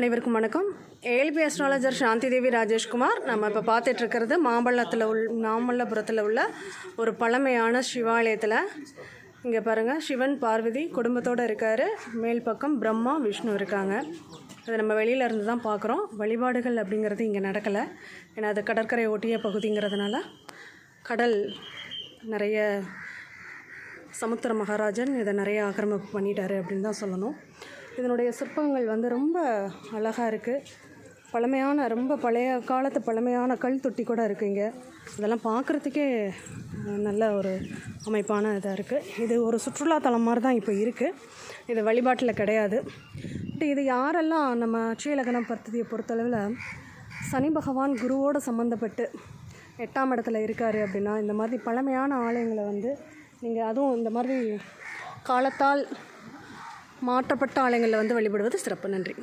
அனைவருக்கும் வணக்கம். ALP astrologer Shanthi Devi Rajeshkumar. நம்ம இப்போ பார்த்துட்டு இருக்கிறது மாம்பழத்தில் உள் மாமல்லபுரத்தில் உள்ள ஒரு பழமையான சிவாலயத்தில். இங்கே பாருங்கள் சிவன் பார்வதி குடும்பத்தோடு இருக்கார். மேல் பக்கம் பிரம்மா விஷ்ணு இருக்காங்க. அதை நம்ம வெளியில இருந்து தான் பார்க்குறோம் வழிபாடுகள் அப்படிங்கிறது இங்கே நடக்கலை. ஏன்னா அது கடற்கரை ஒட்டிய பகுதிங்கிறதுனால கடல் நிறைய சமுத்திர மகாராஜன் இதை நிறைய ஆக்கிரமிப்பு பண்ணிட்டாரு அப்படின்னு தான் சொல்லணும். இதனுடைய சிற்பங்கள் வந்து ரொம்ப அழகாக இருக்குது பழமையான ரொம்ப பழைய காலத்து பழமையான கல் தொட்டி கூட இருக்குங்க இதெல்லாம் பார்க்குறதுக்கே நல்ல ஒரு அமைப்பான இதாக இருக்குது இது ஒரு சுற்றுலாத்தலம் மாதிரி தான் இப்போ இருக்குது இது வழிபாட்டில் கிடையாது. பட் இது யாரெல்லாம் நம்ம அட்சயலகனம் பദ്ധதியை பொறுத்தளவில் சனி பகவான் குருவோடு சம்மந்தப்பட்டு எட்டாம் இடத்துல இருக்கார் அப்படின்னா இந்த மாதிரி பழமையான ஆலயங்களை வந்து நீங்கள் அதுவும் இந்த மாதிரி காலத்தால் மாற்றப்பட்ட ஆலயங்களில் வந்து வழிபடுவது சிறப்பு. நன்றி.